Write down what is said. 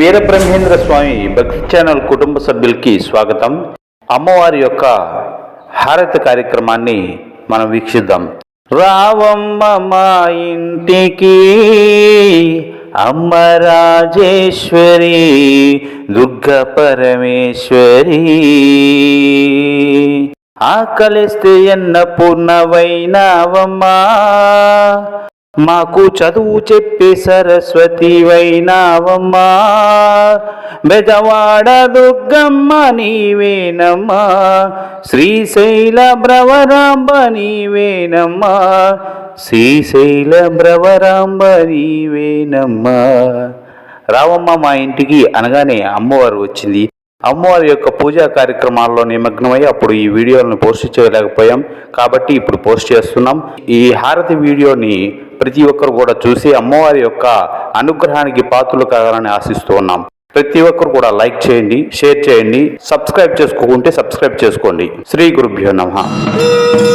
వీరబ్రహ్మేంద్ర స్వామి భక్తి ఛానల్ కుటుంబ సభ్యులకి స్వాగతం. అమ్మవారి యొక్క హారతి కార్యక్రమాన్ని మనం వీక్షిద్దాం. రావమ్మ మా ఇంటికి అమ్మ రాజేశ్వరి దుర్గ పరమేశ్వరి. ఆకలిస్తే ఎన్న పూర్ణవైనావమ్మా మాకు చదువు చెప్పే సరస్వతి వైనావమ్మా బెదవాడ దుర్గమ్మ నీవేనమ్మా. శ్రీశైల భ్రవరాంబ నీవేనమ్మా. శ్రీశైల భ్రవరాంబ నీవేనమ్మా. రావమ్మ మా ఇంటికి అనగానే అమ్మవారు వచ్చింది. అమ్మవారి యొక్క పూజా కార్యక్రమాల్లో నిమగ్నమై అప్పుడు ఈ వీడియోలను పోస్ట్ చేయలేకపోయాం. కాబట్టి ఇప్పుడు పోస్ట్ చేస్తున్నాం. ఈ హారతి వీడియోని ప్రతి ఒక్కరు కూడా చూసి అమ్మవారి యొక్క అనుగ్రహానికి పాత్రలు కావాలని ఆశిస్తూ ఉన్నాం. ప్రతి ఒక్కరు కూడా లైక్ చేయండి షేర్ చేయండి సబ్స్క్రైబ్ చేసుకోకుంటే సబ్స్క్రైబ్ చేసుకోండి. శ్రీ గురుభ్యో నమ.